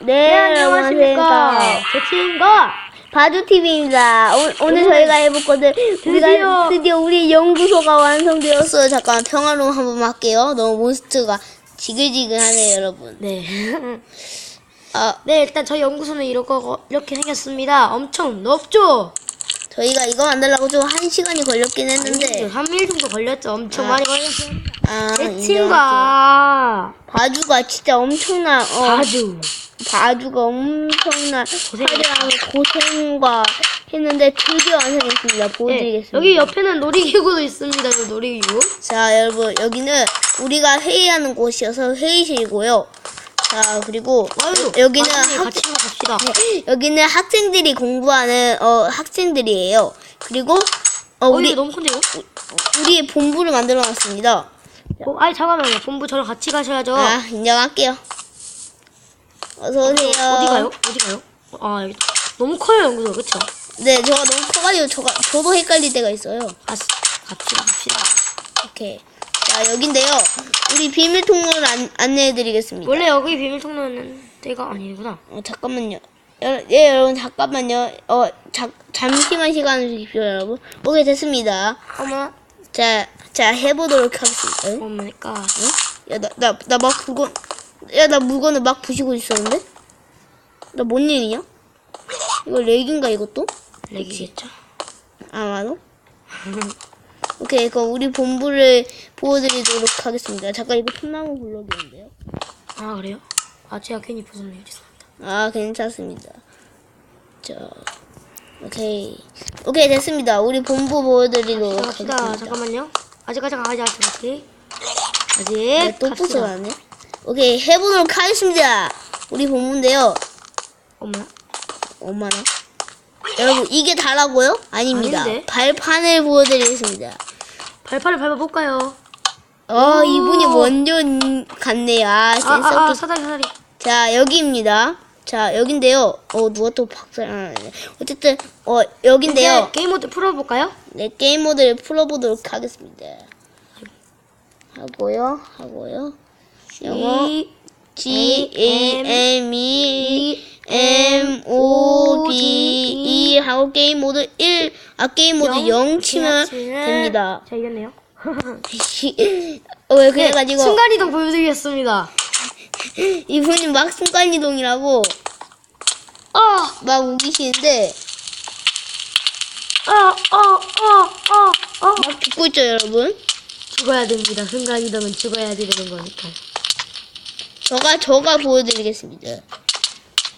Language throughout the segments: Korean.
네, 안녕하십니까. 제 친구가 바주TV입니다. 오늘 오늘 저희가 해볼 거는 우리가 드디어- 드디어 우리 연구소가 완성되었어요. 잠깐 평화로움 한번 할게요. 너무 몬스터가 지글지글하네요, 여러분. 네. 아, 네, 일단 저희 연구소는 이렇게, 이렇게 생겼습니다. 엄청 넓죠? 저희가 이거 만들려고 좀 한 시간이 걸렸긴 했는데. 3일 정도 걸렸죠. 엄청 아. 많이 걸렸습니다. 아, 제 인정할게요. 친구가 바주가 진짜 엄청난, 어, 아주 바주가 엄청난 화려한 고생과 했는데 드디어 완성했습니다. 네, 보여드리겠습니다. 여기 옆에는 놀이기구도 있습니다. 이 놀이기구. 자, 여러분, 여기는 우리가 회의하는 곳이어서 회의실이고요. 자, 그리고 아유, 여기는 학, 같이 갑시다. 여기는 학생들이 공부하는 어, 학생들이에요. 그리고 어, 어, 우리 이거 너무 큰데요? 우리 본부를 만들어 놨습니다. 어, 아니 잠깐만요. 본부 저랑 같이 가셔야죠. 아, 인정할게요. 어서 오세요. 어디 가요? 어디 가요? 아 여기 너무 커요 연구소 그쵸? 네, 저가 너무 커가지고 저가 저도 헷갈릴 때가 있어요. 아, 갑시다 갑시다. 오케이. 자, 여긴데요. 우리 비밀 통로를 안, 안내해드리겠습니다. 원래 여기 비밀 통로는 때가 아니구나. 어, 잠깐만요. 여, 예, 여러분, 잠깐만요. 어, 자, 잠시만 시간을 주십시오, 여러분. 오케이, 됐습니다. 어머, 자, 자, 해보도록 하겠습니다. 응? 어머니까. 야, 나, 나, 나 막 물건, 야, 나 물건을 막 부시고 있었는데? 나 뭔 일이냐? 이거 렉인가, 이것도? 렉이겠죠? 아마도? 오케이, 그럼 우리 본부를 보여드리도록 하겠습니다. 잠깐, 이거 통나무 블록이었는데요. 아 그래요? 아 제가 괜히 벗었네요. 죄송합니다. 아, 괜찮습니다. 자, 오케이. 오케이, 됐습니다. 우리 본부 보여드리도록 갑시다. 하겠습니다. 잠깐만요. 아직 아직 아직 아직 아직. 아직. 네, 또 갑시다. 부서가네. 오케이, 해보도록 하겠습니다. 우리 본부인데요. 어머나. 얼마나? 여러분, 이게 다라고요? 아닙니다. 아닌데? 발판을 보여드리겠습니다. 발판을 밟아볼까요? 어, 오. 이분이 먼저 갔네요. 아, 아, 센스 아, 아, 없게. 사다리 사다리. 자, 여기입니다. 자, 여긴데요. 어, 누가 또 박살 나네. 어쨌든, 어, 여긴데요. 이제 게임 모드 풀어볼까요? 네, 게임 모드를 풀어보도록 하겠습니다. 하고요, 하고요. 영어 이- G A M E M O D E 하고 게임 모드 1, 아 게임 모드 0 치면 됩니다. 자 이겼네요. 어, 왜 그래가지고 순간 이동 보여드리겠습니다. 이분이 막 순간 이동이라고 어, 막 우기시는데 어, 어, 어, 어, 어. 막 죽고 있죠, 여러분. 죽어야 됩니다. 순간 이동은 죽어야 되는 거니까. 저가 저가 보여드리겠습니다.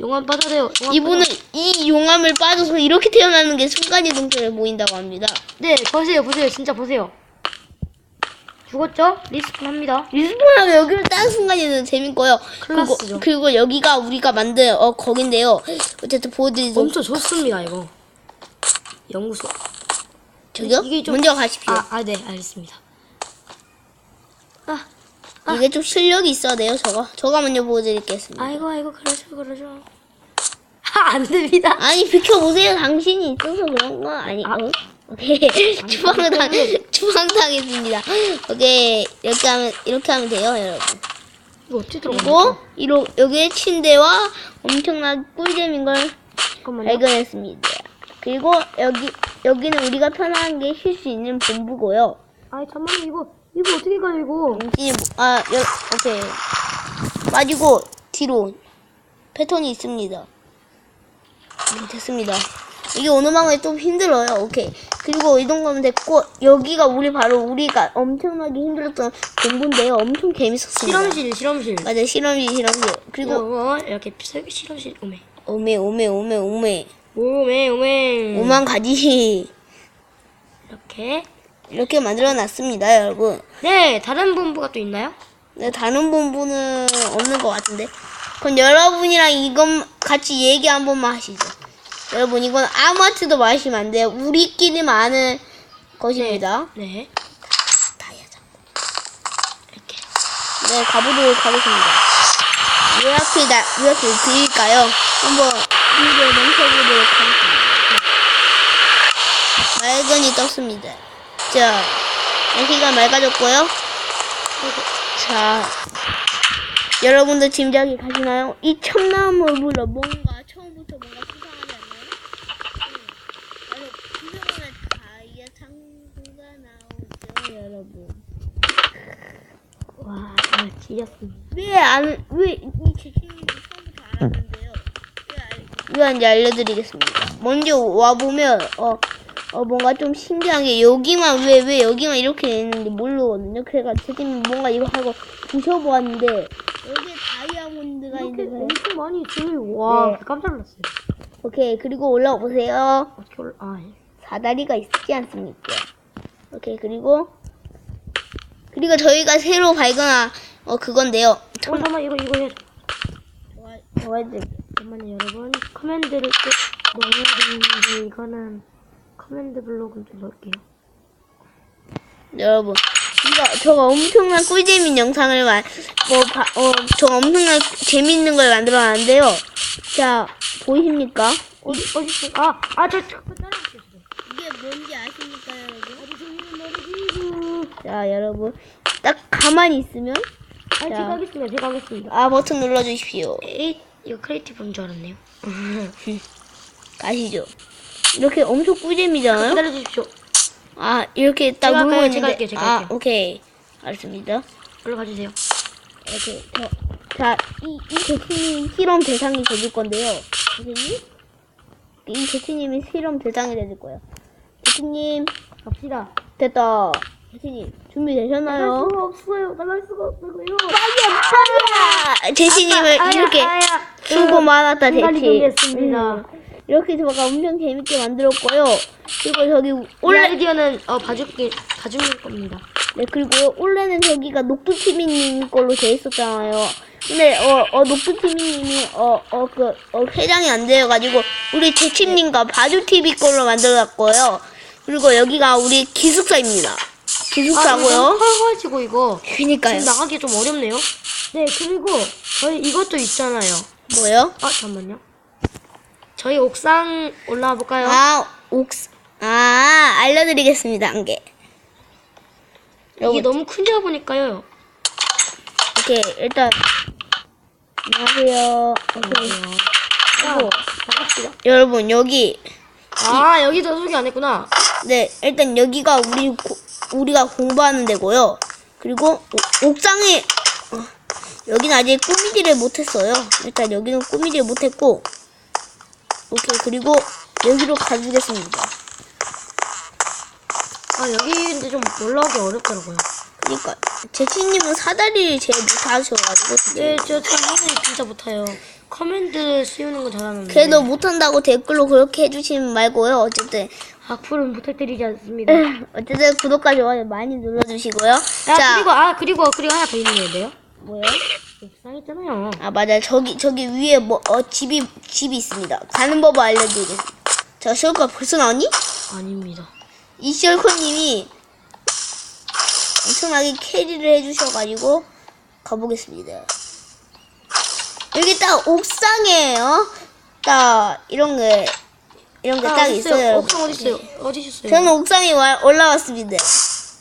용암 빠져대요. 용암 이분은 이 용암을 빠져서 이렇게 태어나는 게 순간이동처럼 보인다고 합니다. 네, 보세요, 보세요. 진짜 보세요. 죽었죠? 리스폰 합니다. 리스폰하면 여기로 다른 순간이동 재밌고요. 그리고 클라스죠. 그리고 여기가 우리가 만든 어 거긴데요. 어쨌든 보여드리도록 엄청 좋습니다, 이거. 연구소. 저기요? 이게 좀- 먼저 가십시오. 아, 아, 네, 알겠습니다. 아, 아. 이게 좀 실력이 있어야 돼요, 저거. 저가 먼저 보여드리겠습니다. 아이고, 아이고, 그러죠, 그러죠. 하, 안 됩니다. 아니, 비켜보세요. 당신이 있어서 그런 거 아니, 아. 어? 오케이. 추방당, 추방당했습니다. 오케이. 이렇게 하면, 이렇게 하면 돼요, 여러분. 이거 어떻게 들어가? 그리고, 이로, 여기에 침대와 엄청난 꿀잼인 걸 잠깐만요. 발견했습니다. 그리고, 여기, 여기는 우리가 편안한 게쉴 수 있는 본부고요. 아이, 잠깐만, 이거, 이거 어떻게 가요, 이거? 뭐- 아, 여, 오케이. 빠지고, 뒤로. 패턴이 있습니다. 음, 됐습니다. 이게 어느 방에 좀 힘들어요. 오케이. 그리고 이 정도면 됐고, 여기가 우리 바로 우리가 엄청나게 힘들었던 공부인데요. 엄청 재밌었습니다. 실험실, 실험실. 맞아, 실험실, 실험실. 그리고, 이거 이렇게 설- 실험실, 오메. 오메, 오메, 오메, 오메. 오메, 오메. 오만 가지. 이렇게. 이렇게 만들어 놨습니다, 여러분. 네, 다른 본부가 또 있나요? 네, 다른 본부는 없는 것 같은데. 그럼 여러분이랑 이건 같이 얘기 한 번만 하시죠. 여러분, 이건 아무한테도 말하시면 안 돼요. 우리끼리만 아는 것입니다. 네. 다이아자. 이렇게. 네, 가보도록 하겠습니다. 요약을, 나, 요약을 드릴까요? 한번 이걸 멈춰보도록 하겠습니다. 맑은이 떴습니다. 자, 날씨가 맑아졌고요. 자, 여러분도 짐작이 가시나요? 이 참나무로 뭔가 처음부터 뭔가 수상하지 않나요? 응. 바로 구경하면 다이아 창구가 나오죠, 여러분. 와, 아, 지렸습니다. 왜 안, 왜 이 제시님이 처음부터 알았는데요? 왜, 알, 왜 하는지 알려드리겠습니다. 먼저 와보면, 어, 어, 뭔가 좀 신기한 게, 여기만, 왜, 왜 여기만 이렇게 돼 있는지 모르거든요. 그래가 제시님이 뭔가 이거 하고 부셔보았는데, 여기에 다이아몬드가 이렇게 있는 거예요. 엄청 많이 있어요. 와, 네. 깜짝 놀랐어요. 오케이, 그리고 올라와 보세요. 어떻게 올라, 아, 예. 사다리가 있지 않습니까? 오케이, 그리고, 그리고 저희가 새로 발견한, 어, 그건데요. 어, 잠깐만, 이거, 이거 해야죠. 좋아해드릴게요. 잠깐만요, 여러분. 커맨드를 또 넣어야 되는데, 이거는 커맨드 블록은 좀 넣을게요. 여러분, 이거, 저거 엄청난 꿀재밌는 영상을 만, 뭐, 바, 어, 저 엄청난 재밌는 걸 만들어 놨는데요. 자, 보이십니까? 어디, 어디 있어? 아, 아, 저, 저, 따라오세요. 이게 뭔지 아십니까, 여러분? 자, 여러분. 딱 가만히 있으면, 아, 자. 제가 하겠습니다. 제가 하겠습니다. 아, 버튼 눌러주십시오. 에이, 이거 크리에이티브인 줄 알았네요. 가시죠. 이렇게 엄청 꿀잼이잖아요? 기다려 주십시오. 아, 이렇게 딱 제가 누르고 할까요? 있는데. 제가 할게요, 제가 아, 할게요. 오케이. 알겠습니다. 일로 가주세요. 이렇게, 저, 자, 이, 이 제치님 실험 대상이 되실 건데요. 제치님? 이 제치님이 실험 대상이 되실 거예요. 제치님, 갑시다. 됐다. 제치님, 준비되셨나요? 수가 없어요. 나갈 수가 없어요. 아, 제치님을 아야, 이렇게 아야. 수고 많았다, 제치. 정리했습니다. 음, 이렇게 제가 엄청 재밌게 만들었고요. 그리고 저기, 아이디어는 어, 봐줄게, 봐주는 겁니다. 네, 그리고 원래는 저기가 녹두티미님 걸로 돼 있었잖아요. 근데, 어, 어, 녹두티미님이, 어, 어, 그, 어, 회장이 안 되어가지고, 우리 제침님과 바주TV 걸로 만들어놨고요. 그리고 여기가 우리 기숙사입니다. 기숙사고요. 커가지고 이거 그니까요. 지금 나가기 좀 어렵네요. 네, 그리고 저희 이것도 있잖아요. 뭐요? 아, 잠깐만요. 저희 옥상 올라와 볼까요? 아, 옥스, 아, 알려드리겠습니다, 한 개. 이게 너무 큰데요 보니까요. 오케이, 일단, 안녕하세요. 오케이. 자, 그리고 나갑시다. 여러분, 여기, 아, 여기도 소개 안 했구나. 네, 일단 여기가 우리 고- 우리가 공부하는 데고요. 그리고 오- 옥상에 어, 여기는 아직 꾸미지를 못했어요. 일단 여기는 꾸미지를 못했고, 오케이 그리고 여기로 가주겠습니다. 아, 여기 근데 좀 올라오기 어렵더라고요. 그러니까 제치님은 사다리를 제일 못하셔가지고 네, 저 사진이 진짜 못해요. 커맨드 씌우는 건 잘하는데. 그래도 못한다고 댓글로 그렇게 해주시면 말고요. 어쨌든 악플은 부탁드리지 않습니다. 어쨌든 구독과 좋아요 많이 눌러주시고요. 아, 자, 그리고, 아, 그리고, 그리고 하나 더 있는데요? 뭐요? 옥상 있잖아요. 아 맞아요 저기 저기 위에 뭐 어 집이 집이 있습니다 가는 법을 알려드리겠습니다 자 셜커 벌써 나왔니? 아닙니다. 이 셜커님이 엄청나게 캐리를 해주셔가지고 가보겠습니다 여기 딱 옥상에요 딱 이런 게 이런 게딱 아, 어디 있어요 옥상 어디 있어요? 어디 있었어요? 저는 옥상에 와- 올라왔습니다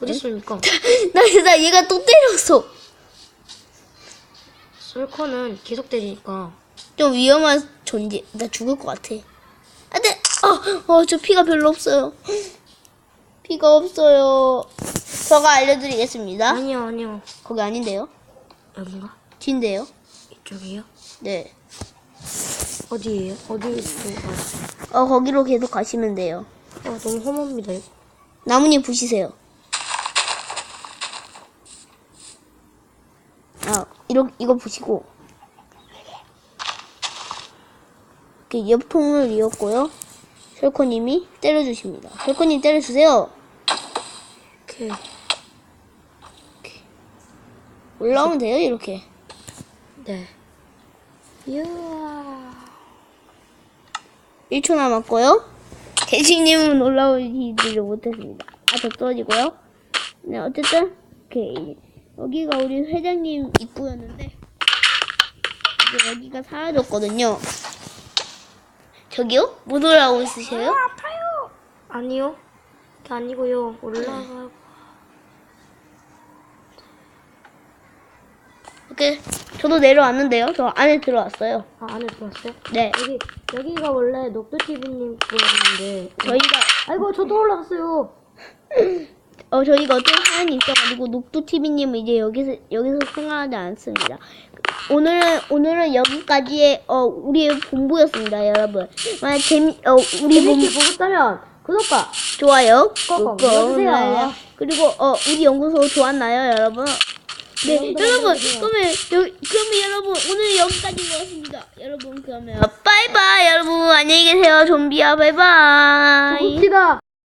어디 있습니까? 나, 나 얘가 또 때렸어 솔커는 계속 때리니까. 좀 위험한 존재. 나 죽을 것 같아. 안 돼! 어, 어, 저 피가 별로 없어요. 피가 없어요. 저가 알려드리겠습니다. 아니요, 아니요. 거기 아닌데요? 여긴가? 뒤인데요? 이쪽이요? 네. 어디예요? 어디 있어요? 어, 거기로 계속 가시면 돼요. 아, 너무 험합니다. 이거. 나뭇잎 부시세요. 아, 이러, 이거 부시고. 이렇게 옆통을 이었고요. 셜코님이 때려주십니다. 셜코님 때려주세요. 오케이. 올라오면 돼요, 이렇게. 네. 이야. 1초 남았고요. 대식님은 올라오지를 못했습니다. 아, 저 떨어지고요. 네, 어쨌든, 오케이. 여기가 우리 회장님 입구였는데, 이제 여기가 사라졌거든요. 저기요? 못 올라오고 있으세요? 아파요. 아니요. 그게 아니고요. 올라가고. 오케이. 저도 내려왔는데요. 저 안에 들어왔어요. 아 안에 들어왔어요? 네. 여기 여기가 원래 녹두TV님 거였는데 저희가 아이고 저도 올라갔어요. 어 저희가 어떤 사연이 있어가지고 녹두 TV님은 이제 여기서 여기서 생활하지 않습니다. 오늘은 오늘은 여기까지의 어 우리의 본부였습니다, 여러분. 만약 재미 어 우리 본 재밌게 보셨다면 구독과 좋아요, 꾹꾹 눌러주세요. 눌러요. 그리고 어 우리 연구소 좋았나요, 여러분? 네, 여러분들 여러분. 그러면 여, 그러면 여러분 오늘 같습니다. 여러분 그러면 바이바이 여러분 안녕히 계세요, 좀비야 바이바이. 봅시다.